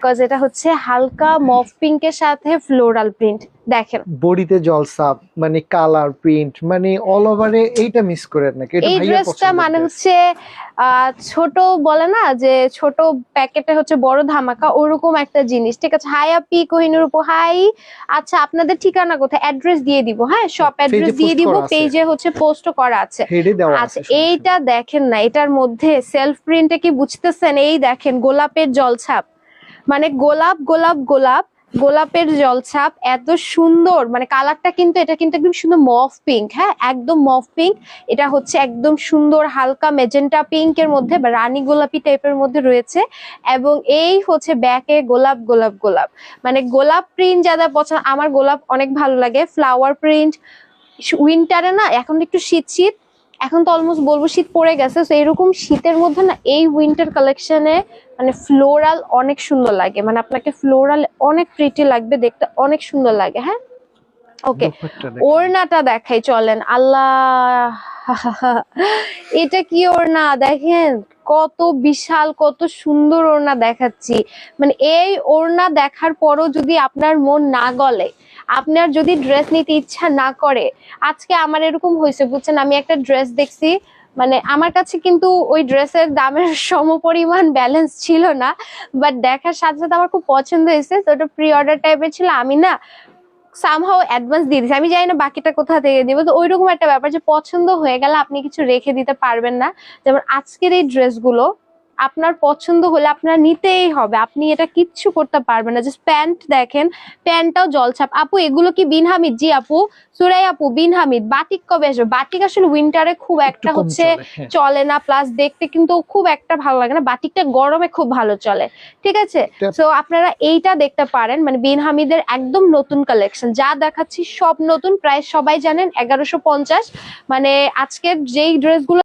Because এটা হচ্ছে হালকা মফ পিঙ্কের সাথে ফ্লোরাল প্রিন্ট দেখেন। বডিতে জলসাপ মানে কালার প্রিন্ট মানে অল ওভারে এইটা মিস করেন নাকি? এই ড্রেসটা মানে হচ্ছে ছোট বলে না যে ছোট প্যাকেটে হচ্ছে বড় ধামাকা ওরকম একটা জিনিস। ঠিক আছে হাই আপি কোহিনুর উপর হাই আচ্ছা আপনাদের ঠিকানা কোথায়? অ্যাড্রেস দিয়ে দিব হ্যাঁ? সব অ্যাড্রেস দিয়ে দিব। পেজে হচ্ছে পোস্ট করা আছে। আচ্ছা এইটা দেখেন না এটার মধ্যে সেলফ প্রিন্টে কি বুঝতেছেন? এই দেখেন গোলাপের জলছাপ মানে গোলাপ গোলাপ গোলাপ, গোলাপের জলছাপ এত সুন্দর। মানে কালারটা কিন্তু, এটা কিন্তু একদম সুন্দর মফ পিঙ্ক হ্যাঁ? একদম মফ পিঙ্ক এটা হচ্ছে একদম সুন্দর হালকা মেজেন্টা পিঙ্কের মধ্যে বা রানী গোলাপি টাইপের মধ্যে রয়েছে এবং এই হচ্ছে ব্যাকে গোলাপ গোলাপ গোলাপ। মানে গোলাপ প্রিন্ট যাদের পছন্দ, আমার গোলাপ অনেক ভালো লাগে। ফ্লাওয়ার প্রিন্ট উইন্টারে না, এখন একটু শীত শীত। এখন তো অলমোস্ট বলব শীত পড়ে গেছে তো এরকম শীতের মধ্যে না এই উইন্টার কালেকশনে মানে ফ্লোরাল অনেক সুন্দর লাগে মানে আপনাকে ফ্লোরাল অনেক প্রিটি লাগবে দেখতে অনেক সুন্দর লাগে হ্যাঁ? ওকে ওড়নাটা দেখাই চলেন আল্লাহ এটা কি ওড়না? দেখেন কত বিশাল কত সুন্দর ওড়না দেখাচ্ছি। মানে এই ওড়না দেখার পরও যদি আপনার মন না গলে আপনার যদি ড্রেস নিতে ইচ্ছা না করে, আজকে আমার এরকম হয়েছে, বুঝছেন? আমি একটা ড্রেস দেখছি মানে আমার কাছে কিন্তু ওই ড্রেসের দামের সমপরিমাণ ব্যালেন্স ছিল না বাট দেখার সাথে সাথে আমার খুব পছন্দ হয়েছে তো ওটা প্রি অর্ডার টাইপের ছিল, আমি না সামহাও অ্যাডভান্স দিয়ে দিচ্ছি আমি জানি না বাকিটা কোথা থেকে দিব, তো ওইরকম একটা ব্যাপার যে পছন্দ হয়ে গেলে আপনি কিছু রেখে দিতে পারবেন না। যেমন আজকের এই ড্রেসগুলো আপনার পছন্দ হলে আপনার নিতেই হবে। আপনি এটা কিচ্ছু করতে পারবেন না। জাস্ট প্যান্ট দেখেন প্যান্টটাও জলছাপ। আপু এগুলো কি বিন হামিদ? জি আপু। সুরাই আপু বিন হামিদ। বাটিক কবে আসবে? বাটিক আসলে উইন্টারে খুব একটা হচ্ছে চলে, হ্যাঁ। না। প্লাস দেখতে কিন্তু খুব একটা ভালো লাগে না। বাটিকটা গরমে খুব ভালো চলে। ঠিক আছে? তো আপনারা এইটা দেখতে পারেন। মানে বিন হামিদের একদম নতুন কালেকশন যা দেখাচ্ছি সব নতুন। প্রায় সবাই জানেন এগারোশো পঞ্চাশ। মানে আজকের যেই ড্রেসগুলো